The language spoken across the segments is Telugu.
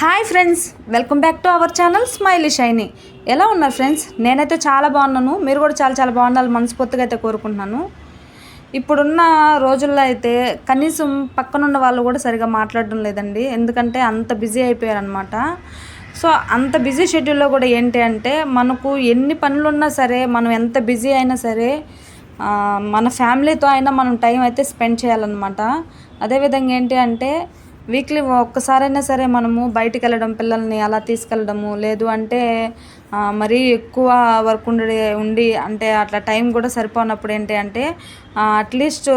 Hi friends welcome back to our channel Smiley Shiny. ఎలా ఉన్నారు ఫ్రెండ్స్? నేనైతే చాలా బాగున్నాను. మీరు కూడా చాలా చాలా బాగుండాలి మనస్ఫూర్తిగా అయితే కోరుకుంటున్నాను. ఇప్పుడున్న రోజుల్లో అయితే కనీసం పక్కనున్న వాళ్ళు కూడా సరిగా మాట్లాడడం లేదండి. ఎందుకంటే అంత బిజీ అయిపోయారనమాట సో అంత బిజీ షెడ్యూల్లో కూడా ఏంటి అంటే మనకు ఎన్ని పనులున్నా సరే మనం ఎంత బిజీ అయినా సరే మన ఫ్యామిలీతో అయినా మనం టైం అయితే స్పెండ్ చేయాలన్నమాట. అదేవిధంగా ఏంటి అంటే వీక్లీ ఒక్కసారైనా సరే మనము బయటికి వెళ్ళడం పిల్లల్ని అలా తీసుకెళ్ళడము లేదు అంటే మరీ ఎక్కువ వర్క్ ఉండి ఉండి అంటే అట్లా టైం కూడా సరిపోనప్పుడు ఏంటి అంటే అట్లీస్ట్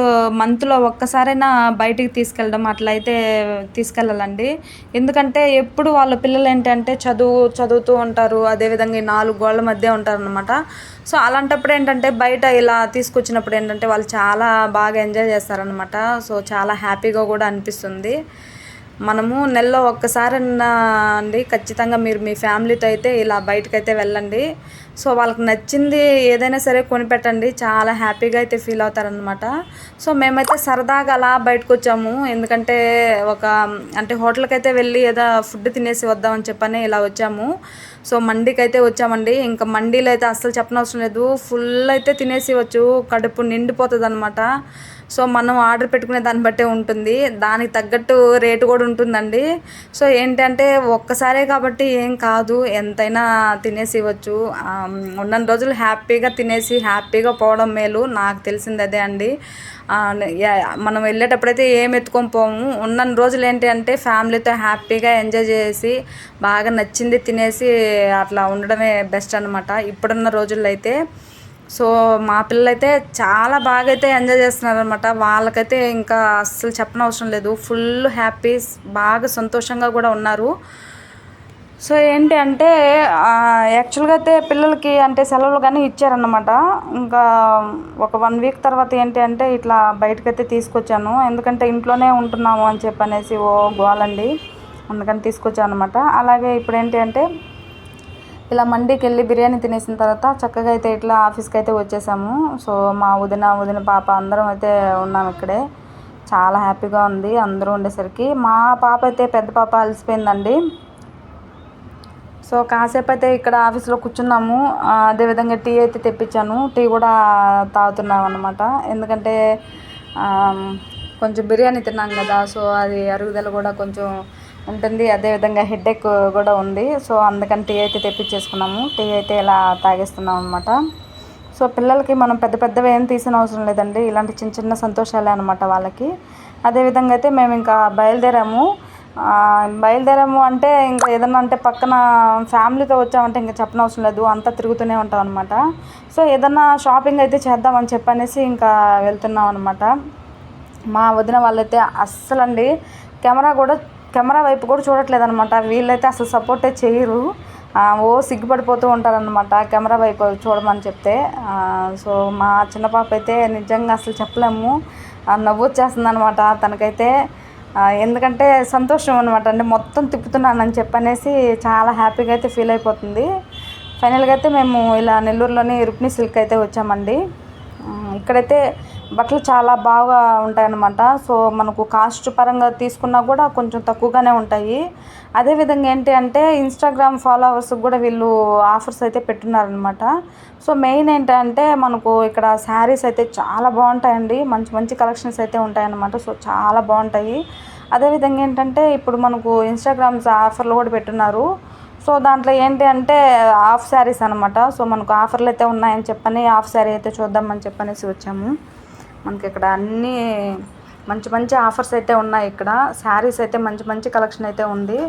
మంత్లో ఒక్కసారైనా బయటికి తీసుకెళ్ళడం అట్లా అయితే తీసుకెళ్ళాలండి. ఎందుకంటే ఎప్పుడు వాళ్ళ పిల్లలు ఏంటంటే చదువు చదువుతూ ఉంటారు అదేవిధంగా నాలుగు గోళ్ళ మధ్య ఉంటారనమాట సో అలాంటప్పుడు ఏంటంటే బయట ఇలా తీసుకొచ్చినప్పుడు ఏంటంటే వాళ్ళు చాలా బాగా ఎంజాయ్ చేస్తారనమాట సో చాలా హ్యాపీగా కూడా అనిపిస్తుంది. మనము నెలలో ఒక్కసారన్నా అండి ఖచ్చితంగా మీరు మీ ఫ్యామిలీతో అయితే ఇలా బయటకైతే వెళ్ళండి. సో వాళ్ళకి నచ్చింది ఏదైనా సరే కొనిపెట్టండి. చాలా హ్యాపీగా అయితే ఫీల్ అవుతారనమాట సో మేమైతే సరదాగా అలా బయటకు వచ్చాము ఎందుకంటే ఒక అంటే హోటల్కి అయితే వెళ్ళి ఏదో ఫుడ్ తినేసి వద్దామని చెప్పని ఇలా వచ్చాము. సో మండీకి అయితే వచ్చామండి. ఇంకా మండీలో అయితే అస్సలు చెప్పనవసరం లేదు. ఫుల్ అయితే తినేసి వచ్చు. కడుపు నిండిపోతుంది అనమాట సో మనం ఆర్డర్ పెట్టుకునే దాన్ని బట్టే ఉంటుంది. దానికి తగ్గట్టు రేటు కూడా ఉంటుందండి. సో ఏంటంటే ఒక్కసారే కాబట్టి ఏం కాదు. ఎంతైనా తినేసి ఇవ్వచ్చు. ఉన్న రోజులు హ్యాపీగా తినేసి హ్యాపీగా పోవడం మేలు. నాకు తెలిసింది అదే అండి. మనం వెళ్ళేటప్పుడైతే ఏం ఎత్తుకొని పోము. ఉన్న రోజులు ఏంటి అంటే ఫ్యామిలీతో హ్యాపీగా ఎంజాయ్ చేసి బాగా నచ్చింది తినేసి అట్లా ఉండడమే బెస్ట్ అనమాట ఇప్పుడున్న రోజుల్లో అయితే సో మా పిల్లలైతే చాలా బాగా అయితే ఎంజాయ్ చేస్తున్నారు అనమాట వాళ్ళకైతే ఇంకా అస్సలు చెప్పనవసరం లేదు. ఫుల్ హ్యాపీ బాగా సంతోషంగా కూడా ఉన్నారు. సో ఏంటి అంటే యాక్చువల్గా అయితే పిల్లలకి అంటే సెలవులు కానీ ఇచ్చారన్నమాట. ఇంకా ఒక వన్ వీక్ తర్వాత ఏంటి అంటే ఇట్లా బయటకైతే తీసుకొచ్చాను. ఎందుకంటే ఇంట్లోనే ఉంటున్నాము అని చెప్పనేసి ఓ గోలండి. అందుకని తీసుకొచ్చాను అనమాట అలాగే ఇప్పుడు ఏంటి అంటే ఇలా మండీకి వెళ్ళి బిర్యానీ తినేసిన తర్వాత చక్కగా అయితే ఇట్లా ఆఫీస్కి అయితే వచ్చేసాము. సో మా వదిన వదిన పాప అందరం అయితే ఉన్నాం ఇక్కడే. చాలా హ్యాపీగా ఉంది అందరూ ఉండేసరికి. మా పాప అయితే పెద్ద పాప అలసిపోయిందండి. సో కాసేపు అయితే ఇక్కడ ఆఫీస్లో కూర్చున్నాము. అదేవిధంగా టీ అయితే తెప్పించాను. టీ కూడా తాగుతున్నాం అనమాట ఎందుకంటే కొంచెం బిర్యానీ తిన్నాం కదా. సో అది అరుగుదల కూడా కొంచెం ఉంటుంది. అదేవిధంగా హెడేక్ కూడా ఉంది. సో అందుకని టీ అయితే తెప్పించేసుకున్నాము. టీ అయితే ఇలా తాగేస్తున్నాం అనమాట సో పిల్లలకి మనం పెద్ద పెద్దవి ఏం తీసిన అవసరం లేదండి. ఇలాంటి చిన్న చిన్న సంతోషాలే అనమాట వాళ్ళకి. అదేవిధంగా అయితే మేము ఇంకా బయలుదేరాము. బయలుదేరాము అంటే ఇంకా ఏదన్నా అంటే పక్కన ఫ్యామిలీతో వచ్చామంటే ఇంకా చెప్పనవసరం లేదు. అంతా తిరుగుతూనే ఉంటాం అనమాట సో ఏదన్నా షాపింగ్ అయితే చేద్దామని చెప్పనేసి ఇంకా వెళ్తున్నాం అనమాట మా వదిన వాళ్ళైతే అస్సలండి. కెమెరా కూడా కెమెరా వైపు కూడా చూడట్లేదు అనమాట వీళ్ళైతే అసలు సపోర్టే చేయరు. ఓ సిగ్గుపడిపోతూ ఉంటారనమాట కెమెరా వైపు చూడమని చెప్తే. సో మా చిన్న పాప అయితే నిజంగా అసలు చెప్పలేము. నవ్వు వచ్చేస్తుంది అనమాట తనకైతే ఎందుకంటే సంతోషం అనమాట అంటే మొత్తం తిప్పుతున్నానని చెప్పనేసి చాలా హ్యాపీగా అయితే ఫీల్ అయిపోతుంది. ఫైనల్గా అయితే మేము ఇలా నెల్లూరులోని రుక్ని సిల్క్ అయితే వచ్చామండి. ఇక్కడైతే బట్టలు చాలా బాగా ఉంటాయన్నమాట. సో మనకు కాస్ట్ పరంగా తీసుకున్నా కూడా కొంచెం తక్కువగానే ఉంటాయి. అదేవిధంగా ఏంటి అంటే ఇన్స్టాగ్రామ్ ఫాలోవర్స్కి కూడా వీళ్ళు ఆఫర్స్ అయితే పెట్టున్నారనమాట సో మెయిన్ ఏంటంటే మనకు ఇక్కడ శారీస్ అయితే చాలా బాగుంటాయండి. మంచి మంచి కలెక్షన్స్ అయితే ఉంటాయన్నమాట. సో చాలా బాగుంటాయి. అదేవిధంగా ఏంటంటే ఇప్పుడు మనకు ఇన్స్టాగ్రామ్స్ ఆఫర్లు కూడా పెట్టున్నారు. సో దాంట్లో ఏంటి అంటే హాఫ్ శారీస్ అనమాట సో మనకు ఆఫర్లు అయితే ఉన్నాయని చెప్పని హాఫ్ శారీ అయితే చూద్దామని చెప్పనేసి వచ్చాము. మనకి ఇక్కడ అన్నీ మంచి మంచి ఆఫర్స్ అయితే ఉన్నాయి ఇక్కడ. శారీస్ అయితే మంచి మంచి కలెక్షన్ అయితే ఉంది.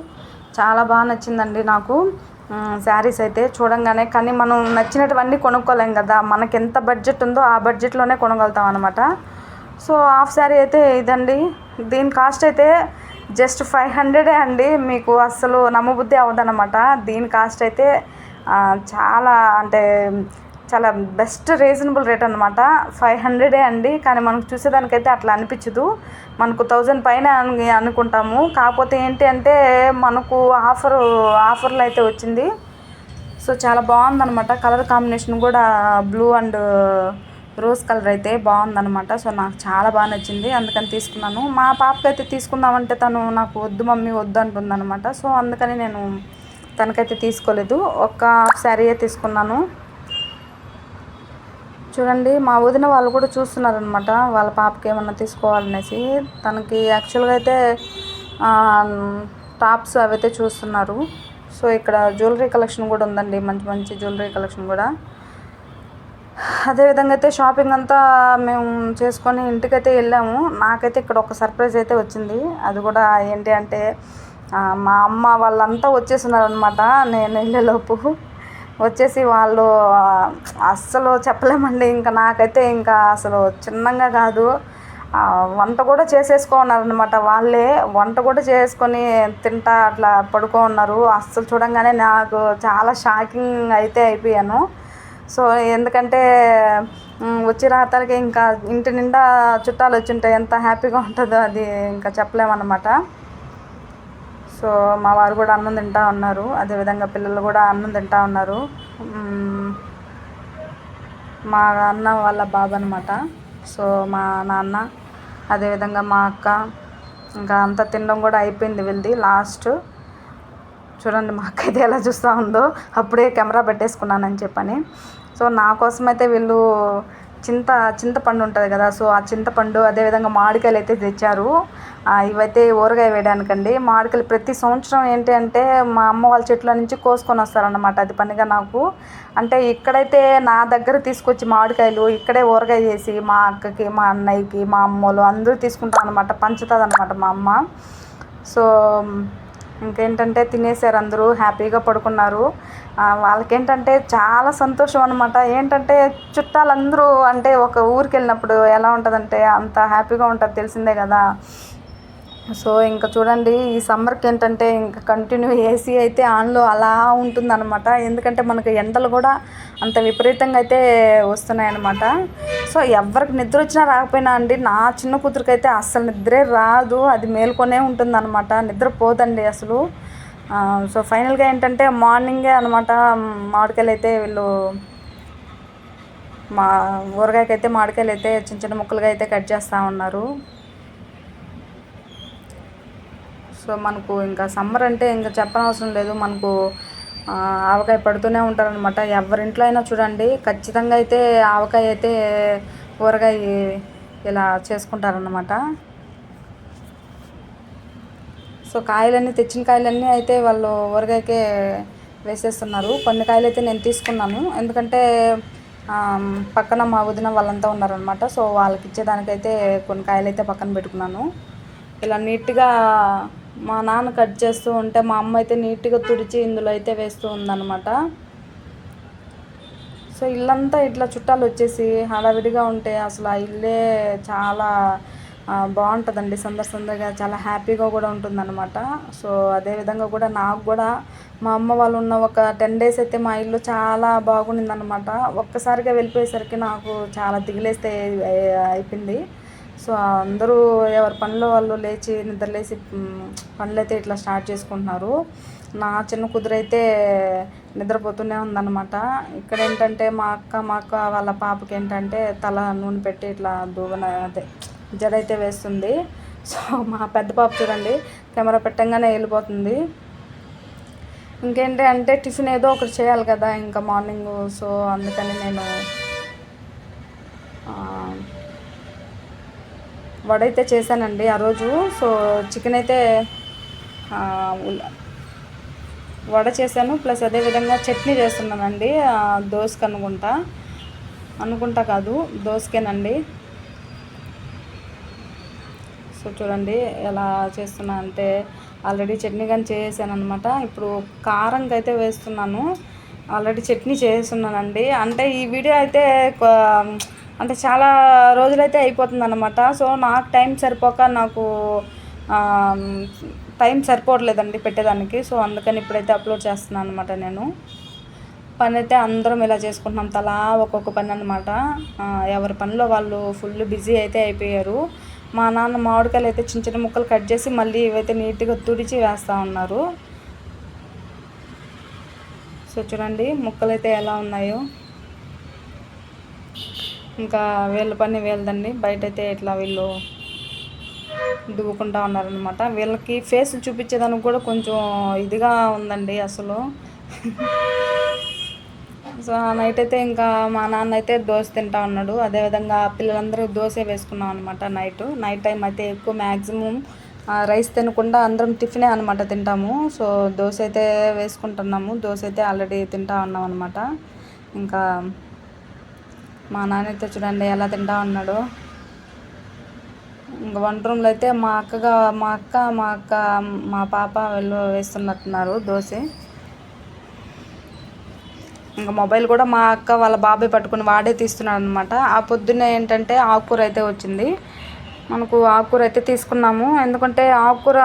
చాలా బాగా నచ్చిందండి నాకు. శారీస్ అయితే చూడంగానే కానీ మనం నచ్చినటువన్నీ కొనుక్కోలేం కదా. మనకి ఎంత బడ్జెట్ ఉందో ఆ బడ్జెట్లోనే కొనగలుగుతాం అనమాట సో హాఫ్ శారీ అయితే ఇదండి. దీని కాస్ట్ అయితే జస్ట్ ఫైవ్ హండ్రెడే అండి. మీకు అస్సలు నమ్మబుద్ధి అవ్వదన్నమాట. దీని కాస్ట్ అయితే చాలా అంటే చాలా బెస్ట్ రీజనబుల్ రేట్ అనమాట ఫైవ్ హండ్రెడే అండి. కానీ మనకు చూసేదానికైతే అట్లా అనిపించదు. మనకు థౌజండ్ పైన అని అనుకుంటాము. కాకపోతే ఏంటి అంటే మనకు ఆఫర్ ఆఫర్లు అయితే వచ్చింది. సో చాలా బాగుందనమాట కలర్ కాంబినేషన్ కూడా బ్లూ అండ్ రోజ్ కలర్ అయితే బాగుందనమాట సో నాకు చాలా బాగా నచ్చింది. అందుకని తీసుకున్నాను. మా పాపకి అయితే తీసుకుందామంటే తను నాకు వద్దు మమ్మీ వద్దు అంటుందన్నమాట. సో అందుకని నేను తనకైతే తీసుకోలేదు. ఒక్క శారీయే తీసుకున్నాను. చూడండి మా వదిన వాళ్ళు కూడా చూస్తున్నారనమాట వాళ్ళ పాపకి ఏమన్నా తీసుకోవాలనేసి. తనకి యాక్చువల్గా అయితే టాప్స్ అవి అయితే చూస్తున్నారు. సో ఇక్కడ జ్యువెలరీ కలెక్షన్ కూడా ఉందండి. మంచి మంచి జ్యువెలరీ కలెక్షన్ కూడా. అదేవిధంగా అయితే షాపింగ్ అంతా మేము చేసుకొని ఇంటికైతే వెళ్ళాము. నాకైతే ఇక్కడ ఒక సర్ప్రైజ్ అయితే వచ్చింది. అది కూడా ఏంటి అంటే మా అమ్మ వాళ్ళంతా వచ్చేసినారనమాట నేను వెళ్ళేలోపు వచ్చేసి వాళ్ళు అస్సలు చెప్పలేమండి. ఇంకా నాకైతే ఇంకా అసలు చిన్నగా కాదు. వంట కూడా చేసేసుకోన్నారనమాట వాళ్ళే. వంట కూడా చేసుకొని తింటా అట్లా పడుకో ఉన్నారు. అస్సలు చూడంగానే నాకు చాలా షాకింగ్ అయితే అయిపోయాను. సో ఎందుకంటే వచ్చి రాతలకి ఇంకా ఇంటి నిండా చుట్టాలు వచ్చి ఉంటాయి ఎంత హ్యాపీగా ఉంటుందో అది ఇంకా చెప్పలేమన్నమాట. సో మా వారు కూడా అన్నం తింటా ఉన్నారు. అదేవిధంగా పిల్లలు కూడా అన్నం తింటా ఉన్నారు. మా అన్న వాళ్ళ బాబు అనమాట సో మా నాన్న అదేవిధంగా మా అక్క ఇంకా అంతా తినడం కూడా అయిపోయింది వెళ్ళి లాస్ట్ చూడండి మా అక్క అయితే ఎలా చూస్తూ ఉందో. అప్పుడే కెమెరా పెట్టేసుకున్నానని చెప్పని. సో నా కోసమైతే అయితే వీళ్ళు చింత చింతపండు ఉంటుంది కదా సో ఆ చింతపండు అదేవిధంగా మామిడికాయలు అయితే తెచ్చారు. ఇవైతే ఊరగాయ వేయడానికండి. మామిడికాయలు ప్రతి సంవత్సరం ఏంటి అంటే మా అమ్మ వాళ్ళ చెట్ల నుంచి కోసుకొని వస్తారనమాట అది పనిగా నాకు. అంటే ఇక్కడైతే నా దగ్గర తీసుకొచ్చి మామిడికాయలు ఇక్కడే ఊరగాయ చేసి మా అక్కకి మా అన్నయ్యకి మా అమ్మోళ్ళు అందరూ తీసుకుంటారు అనమాట పంచుతుంది అనమాట మా అమ్మ. సో ఇంకేంటంటే తినేసారు అందరూ హ్యాపీగా పడుకున్నారు. వాళ్ళకేంటంటే చాలా సంతోషం అనమాట ఏంటంటే చుట్టాలందరూ అంటే ఒక ఊరికి వెళ్ళినప్పుడు ఎలా ఉంటుందంటే అంత హ్యాపీగా ఉంటుంది తెలిసిందే కదా. సో ఇంకా చూడండి ఈ సమ్మర్కి ఏంటంటే ఇంకా కంటిన్యూ ఏసీ అయితే ఆన్లో అలా ఉంటుందన్నమాట. ఎందుకంటే మనకు ఎండలు కూడా అంత విపరీతంగా అయితే వస్తున్నాయన్నమాట. సో ఎవరికి నిద్ర వచ్చినా రాకపోయినా అండి నా చిన్న కూతురికి అయితే అస్సలు నిద్రే రాదు. అది మేల్కొనే ఉంటుందన్నమాట. నిద్ర పోదండి అసలు. సో ఫైనల్గా ఏంటంటే మార్నింగే అనమాట మామిడికాయలు అయితే వీళ్ళు మా ఊరగాయకైతే మామిడికాయలు అయితే చిన్న చిన్న ముక్కలుగా అయితే కట్ చేస్తూ ఉన్నారు. సో మనకు ఇంకా సమ్మర్ అంటే ఇంకా చెప్పనవసరం లేదు. మనకు ఆవకాయ పడుతూనే ఉంటారనమాట ఎవరింట్లో అయినా చూడండి ఖచ్చితంగా అయితే ఆవకాయ అయితే ఊరగాయ ఇలా చేసుకుంటారనమాట సో కాయలన్నీ తెచ్చిన కాయలన్నీ అయితే వాళ్ళు ఊరగాయకే వేసేస్తున్నారు. కొన్ని కాయలు అయితే నేను తీసుకున్నాను. ఎందుకంటే పక్కన మా వదిన వాళ్ళంతా ఉన్నారనమాట సో వాళ్ళకి ఇచ్చేదానికైతే కొన్ని కాయలు అయితే పక్కన పెట్టుకున్నాను. ఇలా నీట్గా మా నాన్న కట్ చేస్తూ ఉంటే మా అమ్మ అయితే నీట్గా తుడిచి ఇందులో అయితే వేస్తూ ఉందన్నమాట. సో ఇల్లంతా ఇట్లా చుట్టాలు వచ్చేసి హడావిడిగా ఉంటే అసలు ఆ ఇల్లే చాలా బాగుంటుందండి. సందర్ సందర్గా చాలా హ్యాపీగా కూడా ఉంటుందన్నమాట. సో అదేవిధంగా కూడా నాకు కూడా మా అమ్మ వాళ్ళు ఉన్న ఒక టెన్ డేస్ అయితే మా ఇల్లు చాలా బాగుండిందనమాట ఒక్కసారిగా వెళ్ళిపోయేసరికి నాకు చాలా దిగిలేస్తే అయిపోయింది. సో అందరూ ఎవరి పనిలో వాళ్ళు లేచి నిద్రలేసి పనులైతే ఇట్లా స్టార్ట్ చేసుకుంటున్నారు. నా చిన్న కుదురైతే నిద్రపోతూనే ఉందన్నమాట. ఇక్కడ ఏంటంటే మా అక్క మా అక్క వాళ్ళ పాపకి ఏంటంటే తల నూనె పెట్టి ఇట్లా దూవన అదే జడ అయితే వేస్తుంది. సో మా పెద్ద పాప చూడండి కెమెరా పెట్టంగానే వెళ్ళిపోతుంది ఇంకేంటి అంటే టిఫిన్ ఏదో ఒకటి చేయాలి కదా ఇంకా మార్నింగ్. సో అందుకని నేను వడ అయితే చేశానండి ఆ రోజు. సో చికెన్ అయితే వడ చేశాను. ప్లస్ అదేవిధంగా చట్నీ చేస్తున్నానండి దోసకి అనుకుంటా. అనుకుంటా కాదు దోసకేనండి. సో చూడండి ఎలా చేస్తున్నా అంటే ఆల్రెడీ చట్నీ కానీ చేసాను అనమాట ఇప్పుడు కారంకి అయితే వేస్తున్నాను. ఆల్రెడీ చట్నీ చేస్తున్నానండి. అంటే ఈ వీడియో అయితే అంటే చాలా రోజులైతే అయిపోతుంది అనమాట సో నాకు టైం సరిపోక నాకు టైం సరిపోవట్లేదండి పెట్టేదానికి. సో అందుకని ఇప్పుడైతే అప్లోడ్ చేస్తున్నాను అనమాట నేను. పని అయితే అందరం ఇలా చేసుకుంటున్నాం. తలా ఒక్కొక్క పని అనమాట ఎవరి పనిలో వాళ్ళు ఫుల్ బిజీ అయితే అయిపోయారు. మా నాన్న మామిడికాయలు అయితే చిన్న చిన్న ముక్కలు కట్ చేసి మళ్ళీ ఇవైతే నీట్గా తుడిచి వేస్తూ ఉన్నారు. సో చూడండి ముక్కలు అయితే ఎలా ఉన్నాయో. ఇంకా వీళ్ళ పని వీళ్ళదండి. బయట అయితే ఇట్లా వీళ్ళు దువ్వుకుంటా ఉన్నారనమాట వీళ్ళకి ఫేస్ చూపించేదానికి కూడా కొంచెం ఇదిగా ఉందండి అసలు. సో ఆ నైట్ అయితే ఇంకా మా నాన్న అయితే దోశ తింటా ఉన్నాడు. అదేవిధంగా పిల్లలందరూ దోశ వేసుకున్నాం అనమాట నైట్. నైట్ టైం అయితే ఎక్కువ మ్యాక్సిమం రైస్ తినకుండా అందరం టిఫినే అనమాట తింటాము. సో దోశ అయితే వేసుకుంటున్నాము. దోశ అయితే ఆల్రెడీ తింటా ఉన్నాం అనమాట ఇంకా మా నాన్నతో చూడండి ఎలా తింటా ఉన్నాడు. ఇంకా వంట రూమ్లో అయితే మా అక్కగా మా అక్క మా అక్క మా పాప వీళ్ళు వేస్తున్నట్టున్నారు దోశ. ఇంకా మొబైల్ కూడా మా అక్క వాళ్ళ బాబాయ్ పట్టుకుని వాడే తీస్తున్నాడు అనమాట ఆ పొద్దున్నే ఏంటంటే ఆకుకూర అయితే వచ్చింది. మనకు ఆకుకూర అయితే తీసుకున్నాము. ఎందుకంటే ఆకుకూర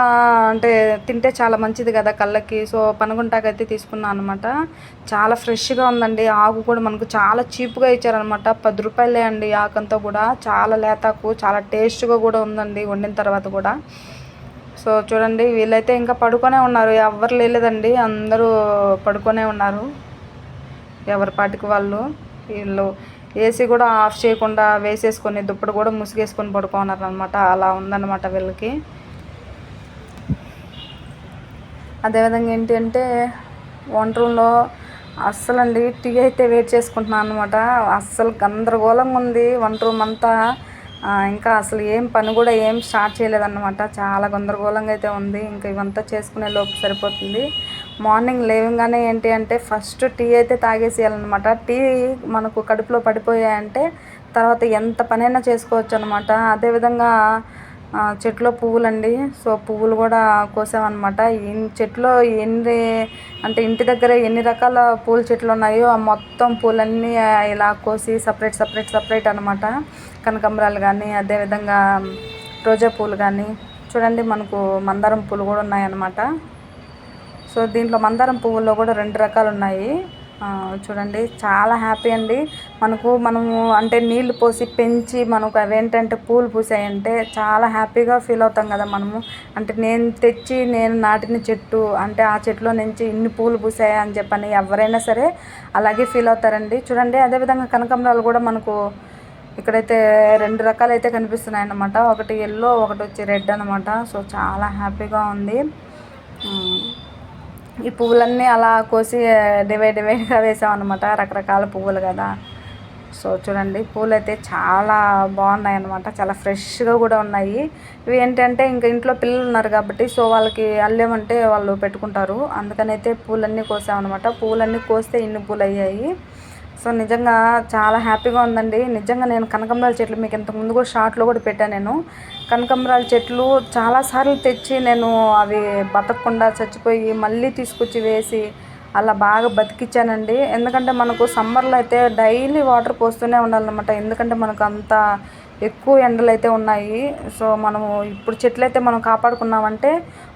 అంటే తింటే చాలా మంచిది కదా కళ్ళకి. సో పనుగుంటాకైతే తీసుకున్నాను అనమాట చాలా ఫ్రెష్గా ఉందండి. ఆకు కూడా మనకు చాలా చీప్గా ఇచ్చారనమాట పది రూపాయలే అండి ఆకంతా కూడా. చాలా లేతాకు చాలా టేస్ట్గా కూడా ఉందండి వండిన తర్వాత కూడా. సో చూడండి వీళ్ళైతే ఇంకా పడుకొనే ఉన్నారు. ఎవరు లేదండి అందరూ పడుకొనే ఉన్నారు. ఎవరి పాటికి వాళ్ళు. వీళ్ళు ఏసీ కూడా ఆఫ్ చేయకుండా వేసేసుకొని దుప్పటి కూడా ముసుగేసుకొని పడుకున్నారు అనమాట అలా ఉందన్నమాట వీళ్ళకి. అదేవిధంగా ఏంటి అంటే వంట రూమ్లో అస్సలండి టీ అయితే వెయిట్ చేసుకుంటున్నాను అనమాట అస్సలు గందరగోళంగా ఉంది వంట రూమ్ అంతా. ఇంకా అసలు ఏం పని కూడా ఏం స్టార్ట్ చేయలేదన్నమాట. చాలా గందరగోళంగా అయితే ఉంది. ఇంకా ఇవంతా చేసుకునే లోపు సరిపోతుంది. మార్నింగ్ లేవగానే ఏంటి అంటే ఫస్ట్ టీ అయితే తాగేసేయాలన్నమాట. టీ మనకు కడుపులో పడిపోయాయంటే తర్వాత ఎంత పనైనా చేసుకోవచ్చు అనమాట అదేవిధంగా చెట్లో పువ్వులండి. సో పువ్వులు కూడా కోసామన్నమాట. చెట్లో ఎన్ని అంటే ఇంటి దగ్గర ఎన్ని రకాల పూల చెట్లు ఉన్నాయో ఆ మొత్తం పూలన్నీ ఇలా కోసి సపరేట్ సపరేట్ సపరేట్ అనమాట కనకంబరాలు కానీ అదేవిధంగా రోజా పూలు కానీ చూడండి మనకు మందారం పూలు కూడా ఉన్నాయన్నమాట. సో దీంట్లో మందారం పువ్వుల్లో కూడా రెండు రకాలు ఉన్నాయి చూడండి చాలా హ్యాపీ అండి. మనకు మనము అంటే నీళ్ళు పోసి పెంచి మనకు అవేంటంటే పూలు పూసాయంటే చాలా హ్యాపీగా ఫీల్ అవుతాం కదా మనము. అంటే నేను తెచ్చి నేను నాటిన చెట్టు అంటే ఆ చెట్టులో నుంచి ఇన్ని పూలు పూసాయి అని చెప్పని ఎవరైనా సరే అలాగే ఫీల్ అవుతారండి. చూడండి అదేవిధంగా కనకంబరాలు కూడా మనకు ఇక్కడైతే రెండు రకాలు అయితే కనిపిస్తున్నాయి అన్నమాట ఒకటి ఎల్లో ఒకటి వచ్చి రెడ్ అనమాట సో చాలా హ్యాపీగా ఉంది. ఈ పువ్వులన్నీ అలా కోసి డివైడ్ డివైడ్గా వేసామన్నమాట. రకరకాల పువ్వులు కదా. సో చూడండి పూలు అయితే చాలా బాగున్నాయి అనమాట చాలా ఫ్రెష్గా కూడా ఉన్నాయి. ఇవి ఏంటంటే ఇంకా ఇంట్లో పిల్లలు ఉన్నారు కాబట్టి సో వాళ్ళకి అల్లేమంటే వాళ్ళు పెట్టుకుంటారు. అందుకనైతే పూలన్నీ కోసామన్నమాట. పూలన్నీ కోస్తే ఇన్ని పూలు అయ్యాయి సో నిజంగా చాలా హ్యాపీగా ఉందండి. నిజంగా నేను కనకంబరాల చెట్లు మీకు ఇంతకుముందు కూడా షార్ట్లో కూడా పెట్టాను నేను. కనకంబరాల చెట్లు చాలాసార్లు తెచ్చి నేను అవి బతకకుండా చచ్చిపోయి మళ్ళీ తీసుకొచ్చి వేసి అలా బాగా బతికిచ్చానండి. ఎందుకంటే మనకు సమ్మర్లో అయితే డైలీ వాటర్ పోస్తూనే ఉండాలన్నమాట. ఎందుకంటే మనకు అంత ఎక్కువ ఎండలు అయితే ఉన్నాయి. సో మనము ఇప్పుడు చెట్లు అయితే మనం కాపాడుకున్నామంటే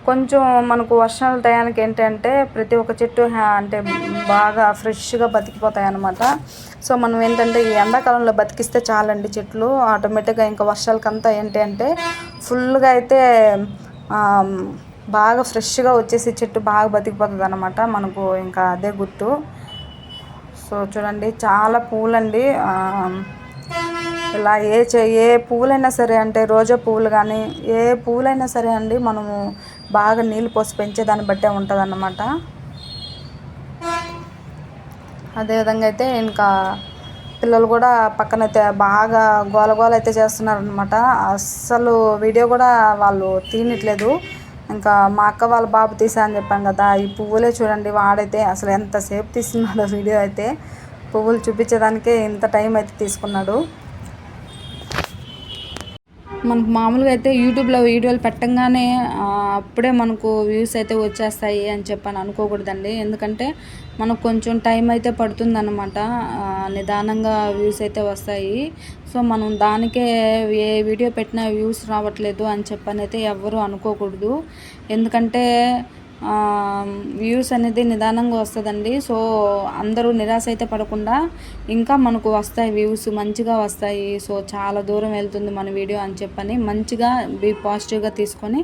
కొంచెం మనకు వర్షాల టయానికి ఏంటంటే ప్రతి ఒక్క చెట్టు అంటే బాగా ఫ్రెష్గా బతికిపోతాయి అన్నమాట సో మనం ఏంటంటే ఈ ఎండాకాలంలో బతికిస్తే చాలండి చెట్లు. ఆటోమేటిక్గా ఇంకా వర్షాలకంతా ఏంటి అంటే ఫుల్గా అయితే బాగా ఫ్రెష్గా వచ్చేసి చెట్టు బాగా బతికిపోతుంది అనమాట మనకు ఇంకా అదే గుర్తు. సో చూడండి చాలా పూలండి. ఇలా ఏ ఏ పువ్వులైనా సరే అంటే రోజా పువ్వులు కానీ ఏ పువ్వులైనా సరే అండి మనము బాగా నీళ్ళు పోసి పెంచే దాన్ని బట్టే ఉంటుంది అన్నమాట అదేవిధంగా అయితే ఇంకా పిల్లలు కూడా పక్కన అయితే బాగా గోల అయితే చేస్తున్నారనమాట అస్సలు వీడియో కూడా వాళ్ళు తీయట్లేదు. ఇంకా మా అక్క వాళ్ళ బాబు తీసా అని చెప్పాను కదా ఈ పువ్వులే చూడండి వాడైతే అసలు ఎంతసేపు తీస్తున్నాడో వీడియో అయితే. పువ్వులు చూపించేదానికే ఇంత టైం అయితే తీసుకున్నాడు. మనకు మామూలుగా అయితే యూట్యూబ్లో వీడియోలు పెట్టంగానే అప్పుడే మనకు వ్యూస్ అయితే వచ్చేస్తాయి అని చెప్పని అనుకోకూడదండి. ఎందుకంటే మనకు కొంచెం టైం అయితే పడుతుందన్నమాట. నిదానంగా వ్యూస్ అయితే వస్తాయి. సో మనం దానికే ఏ వీడియో పెట్టినా వ్యూస్ రావట్లేదు అని చెప్పని అయితే ఎవరు అనుకోకూడదు. ఎందుకంటే వ్యూస్ అనేది నిదానంగా వస్తుందండి. సో అందరూ నిరాశ అయితే పడకుండా ఇంకా మనకు వస్తాయి వ్యూస్ మంచిగా వస్తాయి. సో చాలా దూరం వెళ్తుంది మన వీడియో అని చెప్పని మంచిగా బీ పాజిటివ్గా తీసుకొని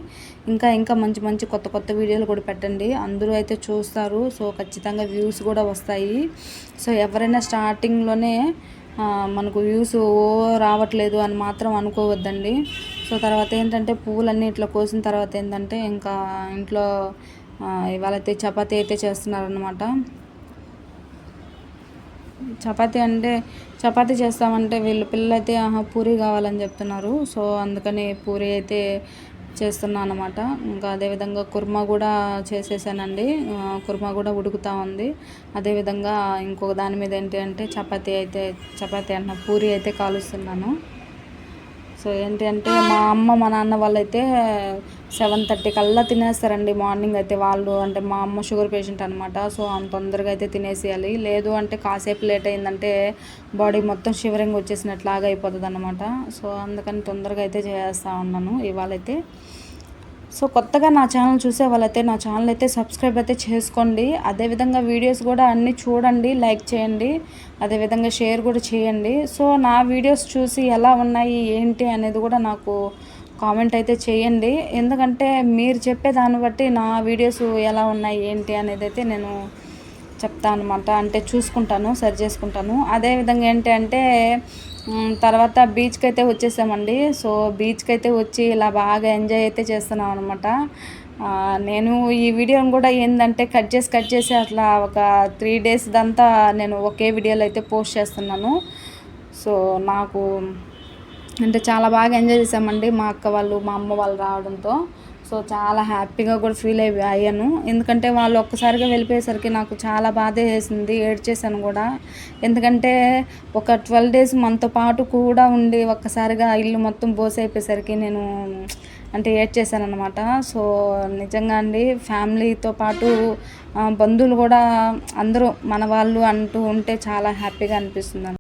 ఇంకా ఇంకా మంచి మంచి కొత్త కొత్త వీడియోలు కూడా పెట్టండి. అందరూ అయితే చూస్తారు. సో ఖచ్చితంగా వ్యూస్ కూడా వస్తాయి. సో ఎవరైనా స్టార్టింగ్లోనే మనకు వ్యూస్ ఓ రావట్లేదు అని మాత్రం అనుకోవద్దండి. సో తర్వాత ఏంటంటే పువ్వులన్నీ ఇట్లా కోసిన తర్వాత ఏంటంటే ఇంకా ఇంట్లో ఇవాళైతే చపాతీ అయితే చేస్తున్నారనమాట చపాతీ అంటే చపాతీ చేస్తామంటే వీళ్ళు పిల్లలు అయితే ఆహా పూరి కావాలని చెప్తున్నారు. సో అందుకని పూరి అయితే చేస్తున్నాను అనమాట ఇంకా అదేవిధంగా కుర్మా కూడా చేసేసానండి. కుర్మా కూడా ఉడుకుతూ ఉంది. అదేవిధంగా ఇంకొక దాని మీద ఏంటి అంటే చపాతీ అయితే చపాతీ అన్న పూరి అయితే కాలుస్తున్నాను. సో ఏంటి అంటే మా అమ్మ మా నాన్న వాళ్ళైతే సెవెన్ థర్టీ కల్లా తినేస్తారండి మార్నింగ్ అయితే వాళ్ళు. అంటే మా అమ్మ షుగర్ పేషెంట్ అనమాట సో అంత తొందరగా అయితే తినేసేయాలి. లేదు అంటే కాసేపు లేట్ అయిందంటే బాడీ మొత్తం షివరింగ్ వచ్చేసినట్లాగా అయిపోతుంది అనమాట సో అందుకని తొందరగా అయితే చేస్తూ ఉన్నాను. ఇవాళైతే సో కొత్తగా నా ఛానల్ చూసే వాళ్ళైతే నా ఛానల్ అయితే సబ్స్క్రైబ్ అయితే చేసుకోండి. అదేవిధంగా వీడియోస్ కూడా అన్నీ చూడండి లైక్ చేయండి. అదేవిధంగా షేర్ కూడా చేయండి. సో నా వీడియోస్ చూసి ఎలా ఉన్నాయి ఏంటి అనేది కూడా నాకు కామెంట్ అయితే చేయండి. ఎందుకంటే మీరు చెప్పే దాన్ని బట్టి నా వీడియోస్ ఎలా ఉన్నాయి ఏంటి అనేది అయితే నేను చెప్తాను అనమాట అంటే చూసుకుంటాను సరి చేసుకుంటాను. అదేవిధంగా ఏంటి అంటే తర్వాత బీచ్కి అయితే వచ్చేసామండి. సో బీచ్కి అయితే వచ్చి ఇలా బాగా ఎంజాయ్ అయితే చేస్తున్నాం అనమాట నేను ఈ వీడియోని కూడా ఏంటంటే కట్ చేసి కట్ చేసి అట్లా ఒక త్రీ డేస్ దంతా నేను ఒకే వీడియోలో అయితే పోస్ట్ చేస్తున్నాను. సో నాకు అంటే చాలా బాగా ఎంజాయ్ చేసామండి మా అక్క వాళ్ళు మా అమ్మ వాళ్ళు రావడంతో. సో చాలా హ్యాపీగా కూడా ఫీల్ అయ్యి అయ్యాను. ఎందుకంటే వాళ్ళు ఒక్కసారిగా వెళ్ళిపోయేసరికి నాకు చాలా బాధ వేసింది ఏడ్చేసాను కూడా. ఎందుకంటే ఒక ట్వెల్వ్ డేస్ మనతో పాటు కూడా ఉండి ఒక్కసారిగా ఇల్లు మొత్తం బోస్ అయిపోయేసరికి నేను అంటే ఏడ్చేసాను అనమాట సో నిజంగా అండి ఫ్యామిలీతో పాటు బంధువులు కూడా అందరూ మన వాళ్ళు అంటూ ఉంటే చాలా హ్యాపీగా అనిపిస్తుంది